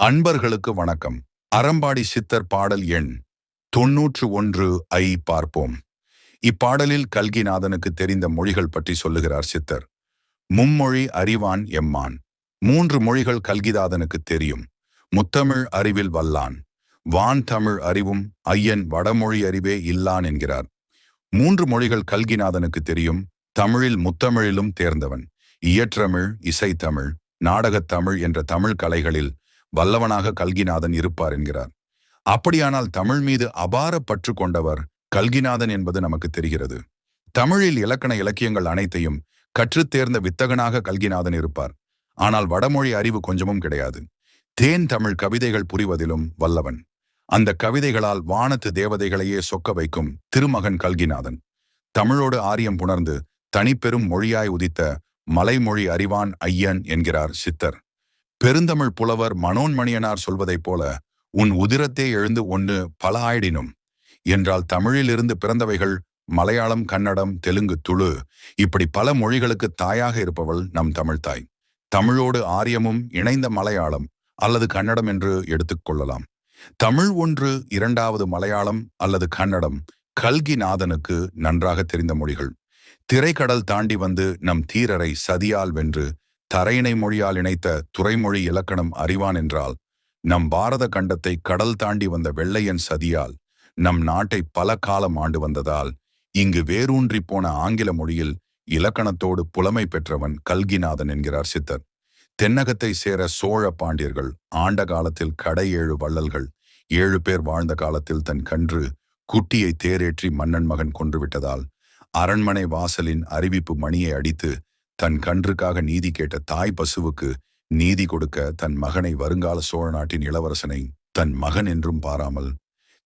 அன்பர்களுக்கு வணக்கம். அறம்பாடி சித்தர் பாடல் எண் தொன்னூற்று ஒன்று ஐ பார்ப்போம். இப்பாடலில் கல்கிநாதனுக்கு தெரிந்த மொழிகள் பற்றி சொல்லுகிறார் சித்தர். மும்மொழி அறிவான் எம்மான். மூன்று மொழிகள் கல்கிநாதனுக்கு தெரியும். முத்தமிழ் அறிவில் வல்லான். வான் தமிழ் அறிவும் ஐயன் வடமொழி அறிவே இல்லான் என்கிறார். மூன்று மொழிகள் கல்கிநாதனுக்கு தெரியும். தமிழில் முத்தமிழிலும் தேர்ந்தவன். இயற்றமிழ் இசைத்தமிழ் நாடகத்தமிழ் என்ற தமிழ் கலைகளில் வல்லவனாக கல்கிநாதன் இருப்பார் என்கிறார். அப்படியானால் தமிழ் மீது அபார பற்று கொண்டவர் கல்கிநாதன் என்பது நமக்கு தெரிகிறது. தமிழில் இலக்கண இலக்கியங்கள் அனைத்தையும் கற்றுத்தேர்ந்த வித்தகனாக கல்கிநாதன் இருப்பார். ஆனால் வடமொழி அறிவு கொஞ்சமும் கிடையாது. தேன் தமிழ் கவிதைகள் புரிவதிலும் வல்லவன். அந்த கவிதைகளால் வானத்து தேவதைகளையே சொக்க வைக்கும் திருமகன் கல்கிநாதன். தமிழோடு ஆரியம் புணர்ந்து தனிப்பெரும் மொழியாய் உதித்த மலைமொழி அறிவான் ஐயன் என்கிறார் சித்தர். பெருந்தமிழ் புலவர் மனோன்மணியனார் சொல்வதைப் போல உன் உதிரத்தே எழுந்து ஒன்று பல ஆயிடினும். என்றால் தமிழிலிருந்து பிறந்தவைகள் மலையாளம் கன்னடம் தெலுங்கு துளு. இப்படி பல மொழிகளுக்கு தாயாக இருப்பவள் நம் தமிழ்தாய் தமிழோடு ஆரியமும் இணைந்த மலையாளம் அல்லது கன்னடம் என்று எடுத்துக்கொள்ளலாம் தமிழ் ஒன்று இரண்டாவது மலையாளம் அல்லது கன்னடம் கல்கிநாதனுக்கு நன்றாக தெரிந்த மொழிகள். திரைக்கடல் தாண்டி வந்து நம் தீரரை சதியால் வென்று தரையினை மொழியால் இணைத்த துறைமொழி இலக்கணம் அறிவான் என்றால் நம் பாரத கண்டத்தை கடல் தாண்டி வந்த வெள்ளையன் சதியால் நம் நாட்டை பல காலம் ஆண்டு வந்ததால் இங்கு வேரூன்றி போன ஆங்கில மொழியில் இலக்கணத்தோடு புலமை பெற்றவன் கல்கிநாதன் என்கிறார் சித்தர். தென்னகத்தை சேர சோழ பாண்டியர்கள் ஆண்ட காலத்தில் கடை ஏழு வள்ளல்கள் ஏழு பேர் வாழ்ந்த காலத்தில் தன் கன்று குட்டியை தேரேற்றி மன்னன் மகன் கொன்றுவிட்டதால் அரண்மனை வாசலின் அறிவிப்பு மணியை அடித்து தன் கன்றுக்காக நீதி கேட்ட தாய் பசுவுக்கு நீதி கொடுக்க தன் மகனை வருங்கால சோழ நாட்டின் இளவரசனை தன் மகன் என்றும் பாராமல்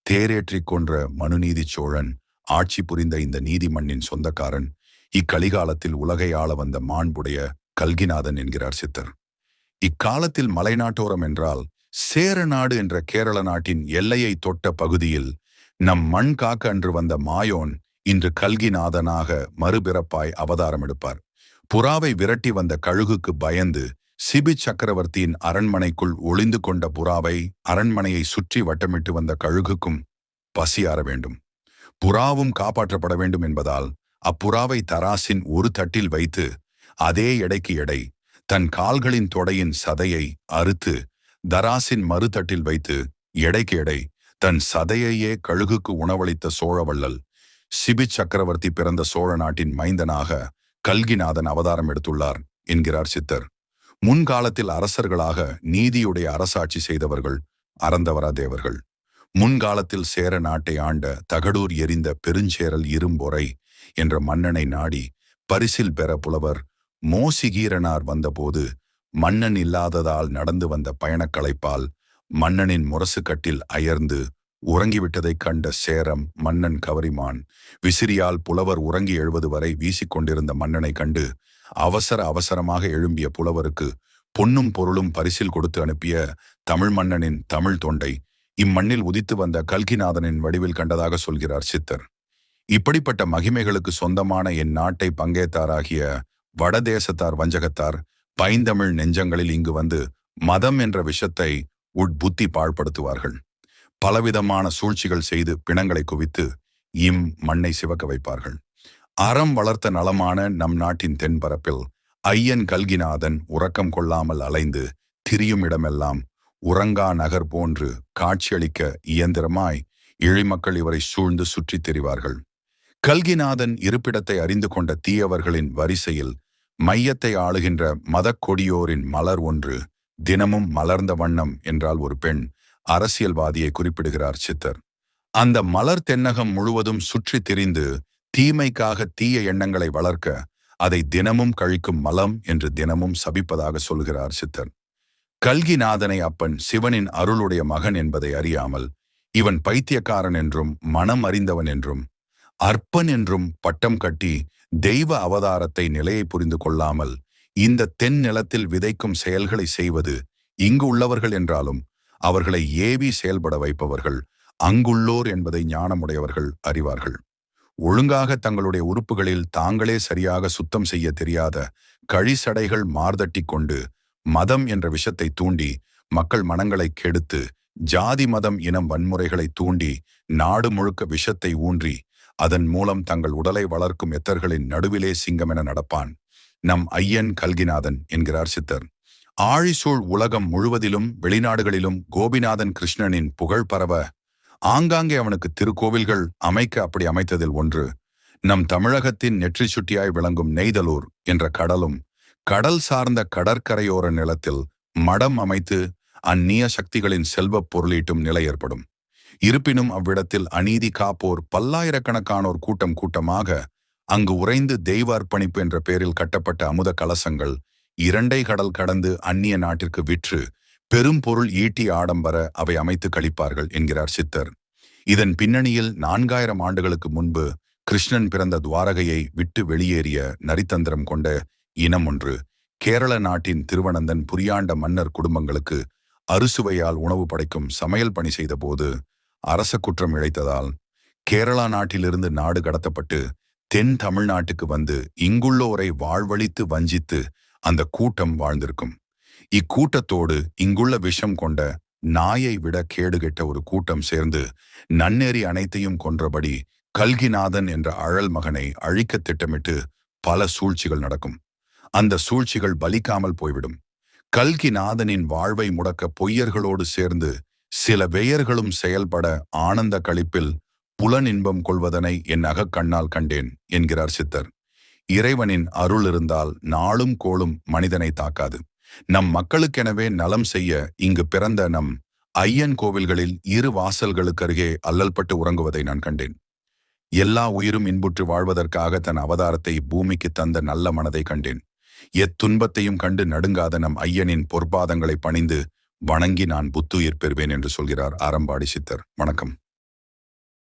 தேரேற்றிக் கொன்ற மனுநீதி சோழன் ஆட்சி புரிந்த இந்த நீதி மண்ணின் சொந்தக்காரன் இக்கலிகாலத்தில் உலகை ஆள வந்த மாண்புடைய கல்கிநாதன் என்கிறார் சித்தர். இக்காலத்தில் மலைநாட்டோரம் என்றால் சேர நாடு என்ற கேரள நாட்டின் எல்லையை தொட்ட பகுதியில் நம் மண் காக்க அன்று வந்த மாயோன் இன்று கல்கிநாதனாக மறுபிறப்பாய் அவதாரம் எடுப்பார். புறாவை விரட்டி வந்த கழுகுக்கு பயந்து சிபி சக்கரவர்த்தியின் அரண்மனைக்குள் ஒளிந்து கொண்ட புறாவை அரண்மனையை சுற்றி வட்டமிட்டு வந்த கழுகுக்கும் பசியாற வேண்டும். புறாவும் காப்பாற்றப்பட வேண்டும் என்பதால் அப்புறாவை தராசின் ஒரு தட்டில் வைத்து அதே எடைக்கு எடை தன் கால்களின் தொடையின் சதையை அறுத்து தராசின் மறுதட்டில் வைத்து எடைக்கு எடை தன் சதையையே கழுகுக்கு உணவளித்த சோழவள்ளல் சிபி சக்கரவர்த்தி பிறந்த சோழ நாட்டின் மைந்தனாக கல்கிநாதன் அவதாரம் எடுத்துள்ளார் என்கிறார் சித்தர். முன்காலத்தில் அரசர்களாக நீதியுடைய அரசாட்சி செய்தவர்கள் அறந்தவரா தேவர்கள். முன்காலத்தில் சேர நாட்டை ஆண்ட தகடூர் எரிந்த பெருஞ்சேரல் இரும்பொறை என்ற மன்னனை நாடி பரிசில் பெற புலவர் மோசிகீரனார் வந்தபோது மன்னன் இல்லாததால் நடந்து வந்த பயணக்களைப்பால் மன்னனின் முரசுக்கட்டில் அயர்ந்து உறங்கிவிட்டதைக் கண்ட சேரம் மன்னன் கவரிமான் விசிறியால் புலவர் உறங்கி எழுவது வரை வீசிக்கொண்டிருந்த மன்னனை கண்டு அவசர அவசரமாக எழும்பிய புலவருக்கு பொன்னும் பொருளும் பரிசில் கொடுத்து அனுப்பிய தமிழ் மன்னனின் தமிழ் தொண்டை இம்மண்ணில் உதித்து வந்த கல்கிநாதனின் வடிவில் கண்டதாக சொல்கிறார் சித்தர். இப்படிப்பட்ட மகிமைகளுக்கு சொந்தமான என் நாட்டை பங்கேத்தாராகிய வடதேசத்தார் வஞ்சகத்தார் பைந்தமிழ் நெஞ்சங்களில் இங்கு வந்து மதம் என்ற விஷத்தை உட்புத்தி பாழ்படுத்துவார்கள். பலவிதமான சூழ்ச்சிகள் செய்து பிணங்களை குவித்து இம் மண்ணை சிவக்க வைப்பார்கள். அறம் வளர்த்த நலமான நம் நாட்டின் தென்பரப்பில் ஐயன் கல்கிநாதன் உறக்கம் கொள்ளாமல் அலைந்து திரியும் இடமெல்லாம் உறங்கா நகர் போன்று காட்சியளிக்க இயந்திரமாய் இழிமக்கள் இவரை சூழ்ந்து சுற்றித் தெரிவார்கள். கல்கிநாதன் இருப்பிடத்தை அறிந்து கொண்ட தீயவர்களின் வரிசையில் மையத்தை ஆளுகின்ற மதக்கொடியோரின் மலர் ஒன்று தினமும் மலர்ந்த வண்ணம் என்றால் ஒரு பெண் அரசியல்வாதியை குறிப்பிடுகிறார் சித்தர். அந்த மலர் தென்னகம் முழுவதும் சுற்றி திரிந்து தீமைக்காக தீய எண்ணங்களை வளர்க்க அதை தினமும் கழிக்கும் மலம் என்று தினமும் சபிப்பதாக சொல்கிறார் சித்தர். கல்கிநாதனை அப்பன் சிவனின் அருளுடைய மகன் என்பதை அறியாமல் இவன் பைத்தியக்காரன் என்றும் மனம் அறிந்தவன் என்றும் அற்பன் என்றும் பட்டம் கட்டி தெய்வ அவதாரத்தை நிலையை புரிந்து கொள்ளாமல் இந்த தென் நிலத்தில் விதைக்கும் செயல்களை செய்வது இங்கு உள்ளவர்கள் என்றாலும் அவர்களை ஏவி செயல்பட வைப்பவர்கள் அங்குள்ளோர் என்பதை ஞானமுடையவர்கள் அறிவார்கள். ஒழுங்காக தங்களுடைய உறுப்புகளில் தாங்களே சரியாக சுத்தம் செய்ய தெரியாத கழிசடைகள் மார்தட்டி கொண்டு மதம் என்ற விஷத்தை தூண்டி மக்கள் மனங்களை கெடுத்து ஜாதி மதம் இனம் வன்முறைகளை தூண்டி நாடு முழுக்க விஷத்தை ஊன்றி அதன் மூலம் தங்கள் உடலை வளர்க்கும் எத்தர்களின் நடுவிலே சிங்கமென நடப்பான் நம் ஐயன் கல்கிநாதன் என்கிறார் சித்தர். ஆழிசூழ் உலகம் முழுவதிலும் வெளிநாடுகளிலும் கோபிநாதன் கிருஷ்ணனின் புகழ் பரவ ஆங்காங்கே அவனுக்கு திருக்கோவில்கள் அமைக்க அப்படி அமைத்ததில் ஒன்று நம் தமிழகத்தின் நெற்றி சுட்டியாய் விளங்கும் நெய்தலூர் என்ற கடலும் கடல் சார்ந்த கடற்கரையோர நிலத்தில் மடம் அமைத்து அந்நிய சக்திகளின் செல்வப் பொருளீட்டும் நிலை ஏற்படும். இருப்பினும் அவ்விடத்தில் அநீதி காப்போர் பல்லாயிரக்கணக்கானோர் கூட்டம் கூட்டமாக அங்கு உறைந்து தெய்வ அர்ப்பணிப்பு என்ற பெயரில் கட்டப்பட்ட அமுத கலசங்கள் இரண்டை கடல் கடந்து அந்நிய நாட்டிற்கு விற்று பெரும் பொருள் ஈட்டி ஆடம்பர அவை அமைத்து கழிப்பார்கள் என்கிறார் சித்தர். இதன் பின்னணியில் நான்காயிரம் ஆண்டுகளுக்கு முன்பு கிருஷ்ணன் பிறந்த துவாரகையை விட்டு வெளியேறிய நரித்தந்திரம் கொண்ட இனம் ஒன்று கேரள நாட்டின் திருவனந்தன் புரியாண்ட மன்னர் குடும்பங்களுக்கு அறுசுவையால் உணவு படைக்கும் சமையல் பணி செய்தபோது அரச குற்றம் இழைத்ததால் கேரளா நாட்டிலிருந்து நாடு கடத்தப்பட்டு தென் தமிழ்நாட்டுக்கு வந்து இங்குள்ளோரை வாழ்வழித்து வஞ்சித்து அந்த கூட்டம் வாழ்ந்திருக்கும். இக்கூட்டத்தோடு இங்குள்ள விஷம் கொண்ட நாயை விட கேடுகெட்ட ஒரு கூட்டம் சேர்ந்து நன்னேறி அனைத்தையும் கொன்றபடி கல்கிநாதன் என்ற அழல் மகனை அழிக்க திட்டமிட்டு பல சூழ்ச்சிகள் நடக்கும். அந்த சூழ்ச்சிகள் பலிக்காமல் போய்விடும். கல்கிநாதனின் வாழ்வை முடக்க பொய்யர்களோடு சேர்ந்து சில வெயர்களும் செயல்பட ஆனந்த கழிப்பில் புலன் இன்பம் கொள்வதனை என் அகக்கண்ணால் கண்டேன் என்கிறார் சித்தர். இறைவனின் அருள் இருந்தால் நாளும் கோளும் மனிதனை தாக்காது. நம் மக்களுக்கெனவே நலம் செய்ய இங்கு பிறந்த நம் ஐயன் கோவில்களில் இரு வாசல்களுக்கருகே அல்லல்பட்டு உறங்குவதை நான் கண்டேன். எல்லா உயிரும் இன்புற்று வாழ்வதற்காக தன் அவதாரத்தை பூமிக்கு தந்த நல்ல மனதை கண்டேன். எத்துன்பத்தையும் கண்டு நடுங்காத நம் ஐயனின் பொற்பாதங்களை பணிந்து வணங்கி நான் புத்துயிர் பெறுவேன் என்று சொல்கிறார் ஆரம்பாடி சித்தர். வணக்கம்.